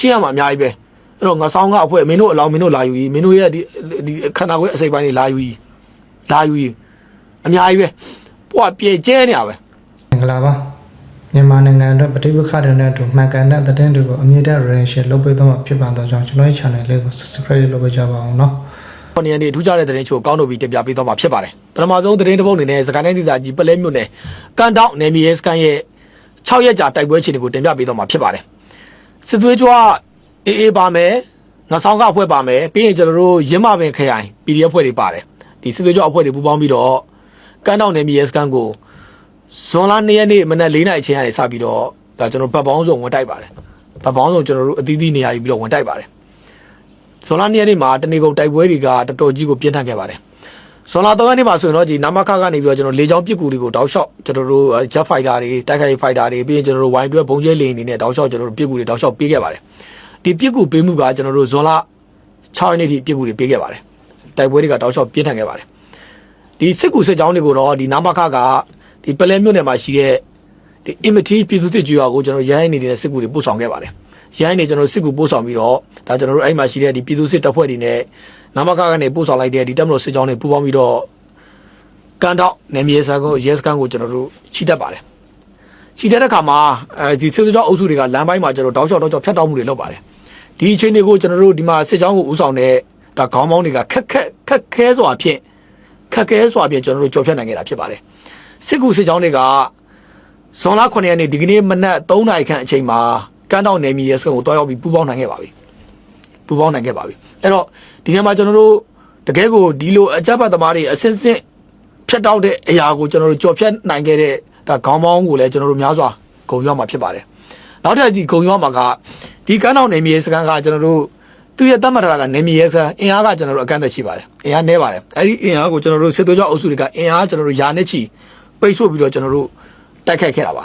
ရှင်းရမှာအများကြီးပဲအဲ့တော့ငါဆောင်ကအဖွဲမင်းတို့အလောင်းမင်းတို့လာယူကြီးမင်းတို့ရဲ့ဒီဒီခန္ဓာကိုယ်အစိပ်ပိုင်းတွေလာယူကြီးလာယူကြီးအများကြီးပဲပွားပြေကျဲနေတာပဲမင်္ဂလာပါမြန်မာနိုင်ငံအတွက်ပဋိပက္ခတွေနဲ့အတူမှန်ကန်တဲ့သတင်းတွေကိုအမြင့်တဲ့ relation လုပ်ပေးသွားမှာဖြစ်ပါတော့ကြောင့်ကျွန်တော်ရဲ့ channel လေးကို subscribe လုပ်ပေးကြပါအောင်နော်။ဒီနေ့နေ့ထူးခြားတဲ့သတင်းချို့ကောင်းတို့ပြီးတင်ပြပေးသွားမှာဖြစ်ပါတယ်။ပထမဆုံးသတင်းတစ်ပုဒ်အနေနဲ့စကိုင်းတိုင်းဒေသကြီးပလဲမြို့နယ်ကန်တောက်နယ်မြေစကန်ရဲ့6ရက်ကြာတိုက်ပွဲအခြေအနေကိုတင်ပြပေးသွားမှာဖြစ်ပါတယ်။ စစ်သွေးကြွအေးအေးပါမယ်။ငါဆောင်ကအဖွဲ့ပါမယ်။ပြီးရင်ကျွန်တော်တို့ရင်းမပင်ခရိုင် PDF အဖွဲ့တွေပါတယ်။ဒီစစ်သွေးကြွအဖွဲ့တွေပူးပေါင်းပြီးတော့ကန်တောက်နယ်မြေရဲစကန်ကိုဇွန်လ2ရက်နေ့မနက်4နာရီချိန်ကနေစပြီးတော့ဒါကျွန်တော်ဗတ်ပေါင်းစုံဝင်တိုက်ပါတယ်။ဗတ်ပေါင်းစုံကျွန်တော်တို့အသီးသီးနေရာယူပြီးတော့ဝင်တိုက်ပါတယ်။ဇွန်လ2ရက်နေ့မှာတနေကုန်တိုက်ပွဲတွေကတော်တော်ကြီးကိုပြင်းထန်ခဲ့ပါတယ်။ ဇွန်လ3ရက်နေ့မှာဆိုရင်တော့ဒီနမခကနေပြီးတော့ကျွန်တော်လေကြောင်းပစ်ကူတွေကိုတောက်လျှောက်ကျွန်တော်တို့ jet fighter တွေတိုက်ခိုက် fighter တွေပြီးရင်ကျွန်တော်တို့ wine တွဲဘုံကျဲလေအနေနဲ့တောက်လျှောက်ကျွန်တော်တို့ပစ်ကူတွေတောက်လျှောက်ပေးခဲ့ပါတယ်။ဒီပစ်ကူပေးမှုကကျွန်တော်တို့ဇွန်လ6ရက်နေ့ထိပစ်ကူတွေပေးခဲ့ပါတယ်။တိုက်ပွဲတွေကတောက်လျှောက်ပြင်းထန်ခဲ့ပါတယ်။ဒီစစ်ကူစစ်ကြောင်းတွေကိုတော့ဒီနမခကဒီပလဲမြို့နယ်မှာရှိတဲ့ဒီ imity ပြည်သူစစ်ကြွာကိုကျွန်တော်ရိုင်းနေတဲ့စစ်ကူတွေပို့ဆောင်ခဲ့ပါတယ်။ရိုင်းနေကျွန်တော်စစ်ကူပို့ဆောင်ပြီးတော့ဒါကျွန်တော်တို့အဲ့မှာရှိတဲ့ဒီပြည်သူစစ်တပ်ဖွဲ့တွေနဲ့ နမခကနေပို့ဆောင်လိုက်တဲ့ဒီတပ်မတော်စစ်ကြောင်းတွေပူးပေါင်းပြီးတော့ကန်တော့နယ်မြေဆန်ကိုရဲစကန်ကိုကျွန်တော်တို့ချီတက်ပါတယ်။ချီတက်တဲ့ခါမှာအဲဒီစစ်ကြောင်းအုပ်စုတွေကလမ်းပိုင်းမှာကျွန်တော်တောက်လျှောက်တောက်လျှောက်ဖျက်တောက်မှုတွေလုပ်ပါတယ်။ဒီအချိန်တွေကိုကျွန်တော်တို့ဒီမှာစစ်ကြောင်းကိုဦးဆောင်တဲ့ဒါခေါင်းပေါင်းတွေကခက်ခက်ခက်ခဲစွာဖြင့်ခက်ခဲစွာဖြင့်ကျွန်တော်တို့ကြော်ဖြတ်နိုင်ခဲ့တာဖြစ်ပါတယ်။စစ်ကူစစ်ကြောင်းတွေကဇွန်လ9ရက်နေ့ဒီကနေ့မနက်3နာရီခန့်အချိန်မှာကမ်းတောင်နယ်မြေရဲစခန်းကိုတွားရောက်ပြီးပူးပေါင်းနိုင်ခဲ့ပါပြီ ပူးပေါင်းနိုင်ခဲ့ပါပြီအဲ့တော့ဒီနေ့မှာကျွန်တော်တို့တကယ်ကိုဒီလိုအကြမ်းဖက်သမားတွေအစစ်စစ်ဖြတ်တောက်တဲ့အရာကိုကျွန်တော်တို့ကြော်ဖြတ်နိုင်ခဲ့တဲ့ဒါခေါင်းပေါင်းကိုလည်းကျွန်တော်တို့များစွာဂုဏ်ရောက်မှာဖြစ်ပါတယ်နောက်ထပ်ဒီဂုဏ်ရောက်မှာကဒီကမ်းတောင်နယ်မြေရဲစခန်းကကျွန်တော်တို့သူရဲ့တတ်မှတ်တာကနေမြေရဲစခန်းအင်အားကကျွန်တော်တို့အကန့်အသတ်ရှိပါတယ်အင်အားနည်းပါတယ်အဲ့ဒီအင်အားကိုကျွန်တော်တို့စစ်သွေးကြောအုပ်စုတွေကအင်အားကျွန်တော်တို့ယာနဲ့ချီပိတ်ဆို့ပြီးတော့ကျွန်တော်တို့တိုက်ခိုက်ခဲ့တာပါ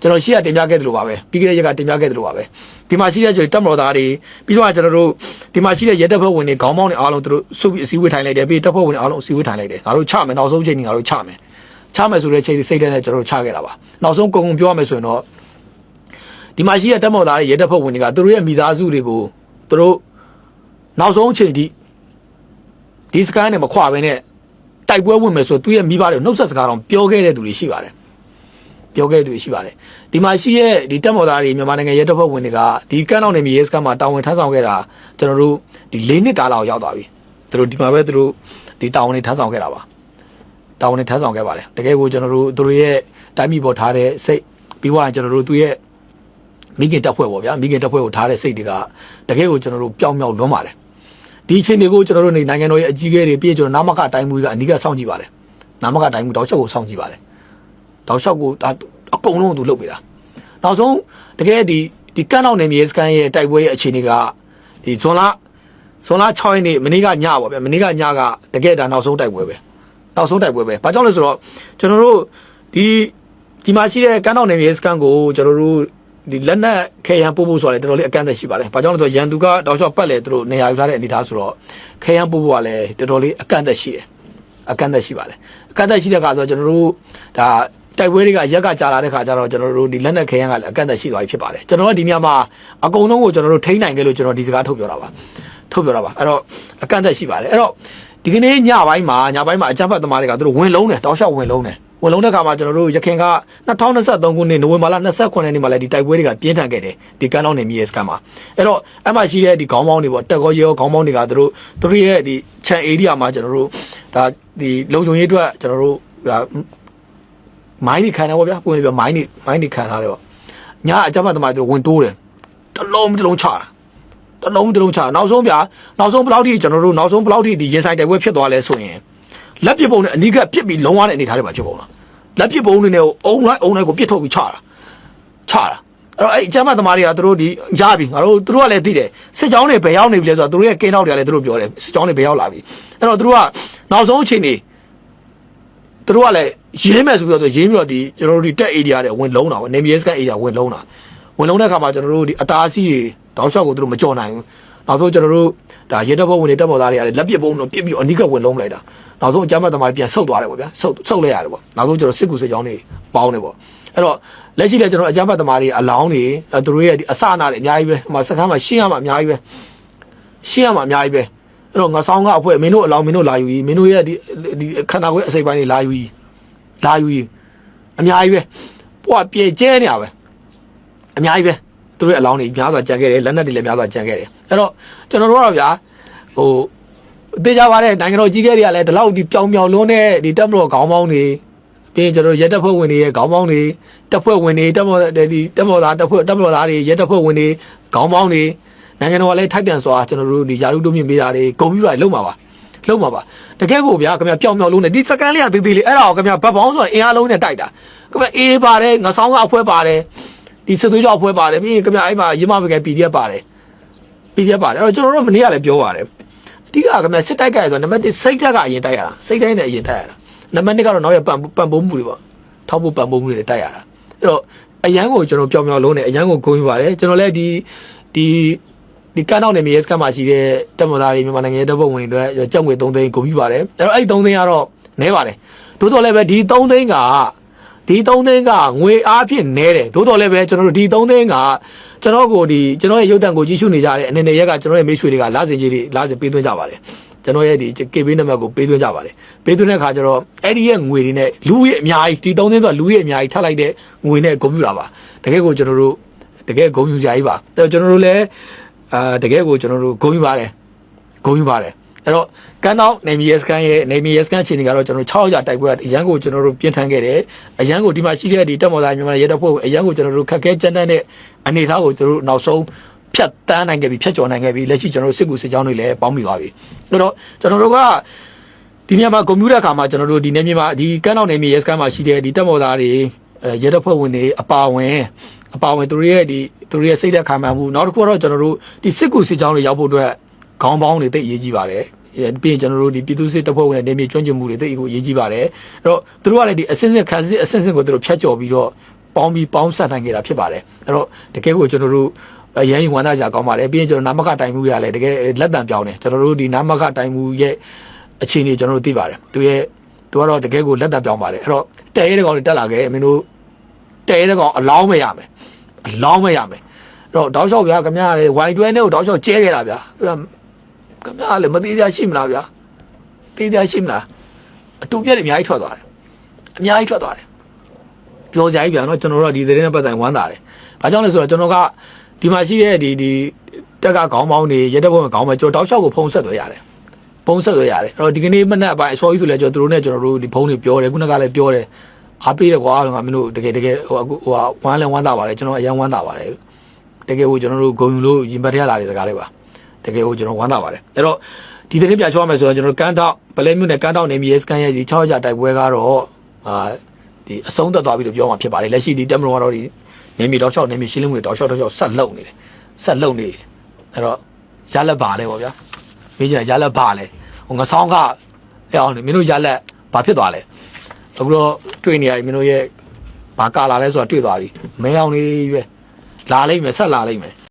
ကျွန်တော်ရှေ့ကတင်ပြခဲ့သလိုပါပဲပြီးခဲ့တဲ့ရက်ကတင်ပြခဲ့သလိုပါပဲဒီမှာရှိတဲ့ကျွန်တော်တပ်မတော်သားတွေပြီးတော့ကျွန်တော်တို့ဒီမှာရှိတဲ့ရဲတပ်ဖွဲ့ဝင်တွေခေါင်းပေါင်းတွေအားလုံးသူတို့စုပြီးအစည်းအဝေးထိုင်လိုက်တယ်ပြီးတပ်ဖွဲ့ဝင်တွေအားလုံးအစည်းအဝေးထိုင်လိုက်တယ်ငါတို့ချမယ်နောက်ဆုံးချိန်ကြီးငါတို့ချမယ်ချမယ်ဆိုတဲ့ချိန်စိတ်ထဲနဲ့ကျွန်တော်တို့ချခဲ့တာပါနောက်ဆုံးကုံကုံပြောရမယ်ဆိုရင်တော့ဒီမှာရှိတဲ့တပ်မတော်သားတွေရဲတပ်ဖွဲ့ဝင်တွေကသူတို့ရဲ့မိသားစုတွေကိုသူတို့နောက်ဆုံးချိန်ထိဒီစကိုင်းနဲ့မခွာဘဲနဲ့တိုက်ပွဲဝင်မယ်ဆိုသူရဲ့မိဘတွေနှုတ်ဆက်စကားတော့ပြောခဲ့တဲ့သူတွေရှိပါတယ် ပြောခဲ့သူရှိပါတယ်ဒီမှာရှိရဲ့ဒီတက်မော်သားတွေမြန်မာနိုင်ငံရဲတပ်ဖွဲ့ဝင်တွေကဒီကန်းတော်နေမြေရဲစခန်းမှာတာဝန်ထမ်းဆောင်ခဲ့တာကျွန်တော်တို့ဒီ၄နှစ်တာလောက်ရောက်သွားပြီသူတို့ဒီမှာပဲသူတို့ဒီတာဝန်တွေထမ်းဆောင်ခဲ့တာပါတာဝန်တွေထမ်းဆောင်ခဲ့ပါတယ်တကယ်ကိုကျွန်တော်တို့သူတို့ရဲ့တိုင်းပြည်ပေါ်ထားတဲ့စိတ်ပြီးတော့ကျွန်တော်တို့သူရဲ့မိခင်တပ်ဖွဲ့ပေါ့ဗျာမိခင်တပ်ဖွဲ့ကိုထားတဲ့စိတ်တွေကတကယ်ကိုကျွန်တော်တို့ပျောက်မြောက်လွန်းပါတယ်ဒီအချိန်တွေကိုကျွန်တော်တို့နေနိုင်ငံတော်ရဲ့အကြီးအကဲတွေပြီးကျွန်တော်နာမကအတိုင်းမူကအနိကစောင့်ကြည့်ပါတယ်နာမကအတိုင်းမူတောက်ချက်ကိုစောင့်ကြည့်ပါတယ် တောက်လျှောက်ကိုဒါအကုန်လုံးသူလုပ်ပေးတာနောက်ဆုံးတကယ်ဒီဒီကန်းတော့နယ်မြေစကန်ရဲ့တိုက်ပွဲရဲ့အခြေအနေကဒီဇွန်လဇွန်လ6ရက်နေ့မနေ့ကညပါဗျာမနေ့ကညကတကယ်ဒါနောက်ဆုံးတိုက်ပွဲပဲနောက်ဆုံးတိုက်ပွဲပဲဘာကြောင့်လဲဆိုတော့ကျွန်တော်တို့ဒီဒီမှာရှိတဲ့ကန်းတော့နယ်မြေစကန်ကိုကျွန်တော်တို့ဒီလက်နက်ခဲယံပို့ဖို့ဆိုရတယ်တော်တော်လေးအကန့်အသတ်ရှိပါတယ်။ဘာကြောင့်လဲဆိုတော့ရန်သူကတောက်လျှောက်ပတ်လေသူတို့နေရာယူထားတဲ့အနေအထားဆိုတော့ခဲယံပို့ဖို့ကလည်းတော်တော်လေးအကန့်အသတ်ရှိတယ်။အကန့်အသတ်ရှိပါတယ်။အကန့်အသတ်ရှိတဲ့အခါဆိုတော့ကျွန်တော်တို့ဒါ တိုက်ပွဲတွေကရက်ကကြာလာတဲ့ခါကျတော့ကျွန်တော်တို့ဒီလက်နက်ခဲယံကလည်းအကန့်အသတ်ရှိသွားပြီဖြစ်ပါတယ်။ကျွန်တော်တို့ဒီနေရာမှာအကုန်လုံးကိုကျွန်တော်တို့ထိန်းနိုင်ခဲ့လို့ကျွန်တော်ဒီစကားထုတ်ပြောတာပါ။ထုတ်ပြောတာပါ။အဲ့တော့အကန့်အသတ်ရှိပါတယ်။အဲ့တော့ဒီကနေ့ညပိုင်းမှာညပိုင်းမှာအကြမ်းဖက်သမားတွေကသူတို့ဝင်လုံးတယ်တောက်လျှောက်ဝင်လုံးတယ်ဝင်လုံးတဲ့ခါမှာကျွန်တော်တို့ရခင်က2023ခုနှစ်နိုဝင်ဘာလ29ရက်နေ့မှာလည်းဒီတိုက်ပွဲတွေကပြင်းထန်ခဲ့တယ်ဒီကန်းတောင်းနေမြေစကန်မှာအဲ့တော့အမှရှိတဲ့ဒီခေါင်းပေါင်းတွေပေါ့တက်ကောရေကောခေါင်းပေါင်းတွေကသူတို့သူတို့ရဲ့ဒီ chan area မှာကျွန်တော်တို့ဒါဒီလုံခြုံရေးအတွက်ကျွန်တော်တို့ဒါ မိုင်းတွေခံတာပေါ့ဗျာပုံပြမိုင်းတွေမိုင်းတွေခံထားတယ်ပေါ့ညအကြမ်းဖက်သမားတွေဝင်တိုးတယ်တလုံးတစ်လုံးချတာတလုံးတစ်လုံးချနောက်ဆုံးဗျာနောက်ဆုံးဘယ်လောက်ထိကျွန်တော်တို့နောက်ဆုံးဘယ်လောက်ထိဒီရင်ဆိုင်တိုက်ပွဲဖြစ်သွားလဲဆိုရင်လက်ပစ်ပုံနဲ့အနီးကပ်ပစ်ပြီးလုံးဝတဲ့အနေထားတွေမှာဖြစ်ပုံလားလက်ပစ်ပုံတွေနဲ့အုံလိုက်အုံလိုက်ကိုပစ်ထုတ်ပြီးချတာချတာအဲ့တော့အဲ့အချမ်းမသမားတွေကသူတို့ဒီရပြီငါတို့သူတို့ကလည်းသိတယ်စစ်ကြောင်းတွေဘယ်ရောက်နေပြီလဲဆိုတော့သူတို့ရဲ့ကင်းနောက်တွေကလည်းသူတို့ပြောတယ်စစ်ကြောင်းတွေဘယ်ရောက်လာပြီအဲ့တော့သူတို့ကနောက်ဆုံးအချိန်နေ သူတို့ကလည်းရေးမယ်ဆိုပြီးတော့ရေးပြီးတော့ဒီကျွန်တော်တို့ဒီတက် area တွေဝင်လုံးတာပေါ့နေမီယစကန် area ဝင်လုံးတာဝင်လုံးတဲ့အခါမှာကျွန်တော်တို့ဒီအတားအဆီးတွေတောက်လျှောက်ကိုသူတို့မကြော်နိုင်ဘူးနောက်ဆုံးကျွန်တော်တို့ဒါရဲတပ်ဖွဲ့ဝင်တွေတပ်ပေါ်သားတွေကလည်းလက်ပစ်ပုံတော့ပြစ်ပြီးအနိကဝင်လုံးလိုက်တာနောက်ဆုံးအကြမ်းဖက်သမားတွေပြန်ဆုတ်သွားတယ်ပေါ့ဗျာဆုတ်ဆုတ်လိုက်ရတယ်ပေါ့နောက်ဆုံးကျွန်တော်စစ်ကူစစ်ကြောင်းတွေပေါင်းတယ်ပေါ့အဲ့တော့လက်ရှိလည်းကျွန်တော်အကြမ်းဖက်သမားတွေအလောင်းတွေအဲသူတို့ရဲ့ဒီအစအနာတွေအများကြီးပဲဟိုမှာစကမ်းမှာရှင်းရမှာအများကြီးပဲရှင်းရမှာအများကြီးပဲ အဲ့တော့ငါဆောင်ကအဖွဲမင်းတို့အလောင်းမင်းတို့လာယူကြီးမင်းတို့ရဲ့ဒီဒီခန္ဓာကိုယ်အစိပ်ပိုင်းတွေလာယူကြီးလာယူကြီးအများကြီးပဲပွားပြေကျဲနေရပဲအများကြီးပဲသူတို့ရဲ့အလောင်းတွေများစွာကြံခဲ့တယ်လက်နက်တွေလည်းများစွာကြံခဲ့တယ်အဲ့တော့ကျွန်တော်တို့ကတော့ဗျာဟိုသိကြပါတဲ့နိုင်ငံတော်ကြီးခဲ့တွေကလည်းဒီလောက်ဒီပြောင်ပြောင်လုံးတဲ့ဒီတပ်မတော်ခေါင်းပေါင်းတွေပြီးရင်ကျွန်တော်တို့ရဲတပ်ဖွဲ့ဝင်တွေရဲ့ခေါင်းပေါင်းတွေတပ်ဖွဲ့ဝင်တွေတပ်မတော်ဒီတပ်မတော်သားတပ်ဖွဲ့တပ်မတော်သားတွေရဲတပ်ဖွဲ့ဝင်တွေခေါင်းပေါင်းတွေ နိုင်ငံတော်ကလည်းထိုက်တန်စွာကျွန်တော်တို့ဒီယာရုတိုးမြင့်ပေးတာတွေဂုံပြူတာတွေလုံးပါပါလုံးပါပါတကယ်ကိုဗျာခင်ဗျာပျောင်ပျောင်လုံးနဲ့ဒီစကန်လေးကသေးသေးလေးအဲ့ဒါကိုခင်ဗျာဘတ်ဘောင်းဆိုရင်အင်အားလုံးနဲ့တိုက်တာခင်ဗျာအေးပါတယ်ငဆောင်းကအဖွဲပါတယ်ဒီစစ်သွေးကြောက်ဖွဲပါတယ်ပြီးရင်ခင်ဗျာအဲ့မှာရမပကယ် PDF ပါတယ် PDF ပါတယ်အဲ့တော့ကျွန်တော်တို့မနေ့ကလည်းပြောပါတယ်အဓိကခင်ဗျာစစ်တိုက်ကရဆိုနံပါတ်1စိတ်တက်ကအရင်တိုက်ရတာစိတ်တိုင်းနဲ့အရင်တိုက်ရတာနံပါတ်2ကတော့နောက်ရပန်ပန်ပုံးမှုတွေပေါ့ထောက်ဖို့ပန်ပုံးမှုတွေတိုက်ရတာအဲ့တော့အရန်ကိုကျွန်တော်ပျောင်ပျောင်လုံးနဲ့အရန်ကိုဂုဏ်ယူပါတယ်ကျွန်တော်လည်းဒီဒီ ဒီကန်းတော့နေမြေစကတ်မှာရှိတဲ့တက်မတော်သားတွေမြန်မာနိုင်ငံရဲ့တပ်ဖွဲ့ဝင်တွေအတွက်ကြောက်ငွေ3သိန်းဂုဏ်ယူပါတယ်အဲ့တော့အဲ့ဒီ3သိန်းကတော့နည်းပါတယ်တိုးတော်လည်းပဲဒီ3သိန်းကဒီ3သိန်းကငွေအားဖြင့်နည်းတယ်တိုးတော်လည်းပဲကျွန်တော်တို့ဒီ3သိန်းကကျွန်တော်ကိုဒီကျွန်တော်ရဲ့ရုပ်တံကိုကြည့်ရှုနေကြတဲ့အနေနဲ့ရက်ကကျွန်တော်ရဲ့မိတ်ဆွေတွေကလာစဉ်ကြီးတွေလာစဉ်ပေးသွင်းကြပါတယ်ကျွန်တော်ရဲ့ဒီ KB နံပါတ်ကိုပေးသွင်းကြပါတယ်ပေးသွင်းတဲ့အခါကျတော့အဲ့ဒီရဲ့ငွေတွေနဲ့လူရဲ့အများကြီးဒီ3သိန်းဆိုလူရဲ့အများကြီးထပ်လိုက်တဲ့ငွေနဲ့ဂုဏ်ပြုတာပါတကယ်ကိုကျွန်တော်တို့တကယ်ဂုဏ်ယူကြကြီးပါအဲ့တော့ကျွန်တော်တို့လည်း အာတကယ်ကိုကျွန်တော်တို့ဂုဏ်ယူပါတယ်ဂုဏ်ယူပါတယ်အဲ့တော့ကန်းတော့နေမီယက်စကန်ရဲ့နေမီယက်စကန်အခြေအနေကတော့ကျွန်တော်6ရောက်တိုက်ပွဲအရန်ကိုကျွန်တော်တို့ပြင်ထန်ခဲ့တယ်အရန်ကိုဒီမှာရှိတဲ့ဒီတက်မော်သားမြန်မာရဲတပ်ဖွဲ့အရန်ကိုကျွန်တော်တို့ခက်ခဲကြမ်းတမ်းတဲ့အနေအထားကိုကျွန်တော်တို့နောက်ဆုံးဖြတ်တန်းနိုင်ခဲ့ပြီဖြတ်ကျော်နိုင်ခဲ့ပြီလက်ရှိကျွန်တော်တို့စစ်ကူစစ်ကြောင်းတွေလည်းပေါင်းမိသွားပြီအဲ့တော့ကျွန်တော်တို့ကဒီနေရာမှာကွန်ပျူတာခါမှာကျွန်တော်တို့ဒီနေမြေမှာဒီကန်းတော့နေမီယက်စကန်မှာရှိတဲ့ဒီတက်မော်သားတွေအဲရဲတပ်ဖွဲ့ဝင်တွေအပါဝင်အပါဝင်သူတို့ရဲ့ဒီ သူတို့ရဲ့စိတ်သက်ခံမှန်မှုနောက်တစ်ခုကတော့ကျွန်တော်တို့ဒီစစ်ကူစစ်ကြောင်းတွေရောက်ဖို့အတွက်ခေါင်းပေါင်းတွေတိတ်အရေးကြီးပါတယ်အဲပြီးရင်ကျွန်တော်တို့ဒီပြည်သူစစ်တပ်ဖွဲ့ဝင်တွေနေမြေကျွမ်းကျင်မှုတွေတိတ်ကိုအရေးကြီးပါတယ်အဲ့တော့သူတို့ကလည်းဒီအစင်းစင်းခံစစ်အစင်းစင်းကိုသူတို့ဖြတ်ကျော်ပြီးတော့ပေါင်းပြီးပေါင်းဆက်နိုင်ကြတာဖြစ်ပါတယ်အဲ့တော့တကယ်ကိုကျွန်တော်တို့အရန်ရင်ဝမ်းသာကြကောင်းပါတယ်ပြီးရင်ကျွန်တော်နာမခတိုင်မှုရလည်းတကယ်လက်တံပြောင်းတယ်ကျွန်တော်တို့ဒီနာမခတိုင်မှုရဲ့အခြေအနေကျွန်တော်တို့သိပါတယ်သူရဲ့သူကတော့တကယ်ကိုလက်တံပြောင်းပါတယ်အဲ့တော့တဲရဲတဲ့ကောင်တွေတက်လာခဲ့မင်းတို့တဲရဲတဲ့ကောင်အလောင်းမရမယ် အလောင်းမရမယ်အဲ့တော့တောက်လျှောက်ဗျာခင်ဗျားလေဝိုင်တွဲနဲ့ကိုတောက်လျှောက်ကျဲခဲ့တာဗျာသူကခင်ဗျားလည်းမသေးသေးရှိမလားဗျာသေးသေးရှိမလားအတူပြက်တွေအများကြီးထွက်သွားတယ်အများကြီးထွက်သွားတယ်ပြောကြကြီးဗျာနော်ကျွန်တော်တို့ကဒီသတင်းနဲ့ပတ်သက်ဝမ်းသာတယ်ဘာကြောင့်လဲဆိုတော့ကျွန်တော်ကဒီမှာရှိတဲ့ဒီဒီတက်ကခေါင်းပေါင်းတွေရက်တဲ့ဘုံခေါင်းပေါင်းကျွန်တော်တောက်လျှောက်ကိုဖုံးဆက်သွဲရတယ်ဖုံးဆက်သွဲရတယ်အဲ့တော့ဒီကနေ့မနက်အပိုင်းအစောကြီးဆိုလဲကျွန်တော်တို့နဲ့ကျွန်တော်တို့ဒီဖုံးတွေပြောတယ်ခုနကလည်းပြောတယ် အားပေးတယ်ကွာငါမင်းတို့တကယ်တကယ်ဟိုအခုဟိုဝမ်းလဲဝမ်းသာပါတယ်ကျွန်တော်အရန်ဝမ်းသာပါတယ်တကယ်ဟိုကျွန်တော်တို့ဂုံယူလို့ရင်ပတ်ရလာတဲ့စကားလေးပါတကယ်ကိုကျွန်တော်ဝမ်းသာပါတယ်အဲ့တော့ဒီသတင်းပြချောရမယ်ဆိုတော့ကျွန်တော်ကန်တောက်ပလဲမြို့နယ်ကန်တောက်နေမြေစကန်ရဲ့ဒီ6ရက်တိုက်ပွဲကတော့အာဒီအဆုံးသက်သွားပြီလို့ပြောမှာဖြစ်ပါတယ်လက်ရှိဒီတက်မတော်ကတော့ဒီနေမြေတောက်လျှောက်နေမြေရှင်းလင်းမှုတွေတောက်လျှောက်တောက်လျှောက်ဆက်လုံနေတယ်ဆက်လုံနေတယ်အဲ့တော့ရလက်ပါလဲပေါ့ဗျာမေးကြရလက်ပါလဲဟိုငဆောင်းကအဲ့အောင်နေမင်းတို့ရလက်ဘာဖြစ်သွားလဲ အခုတော့တွေ့နေရပြီမင်းတို့ရဲ့ဘာကာလာလဲဆိုတာတွေ့သွားပြီမဲအောင်လေးပဲလာလိမ့်မယ်ဆက်လာလိမ့်မယ်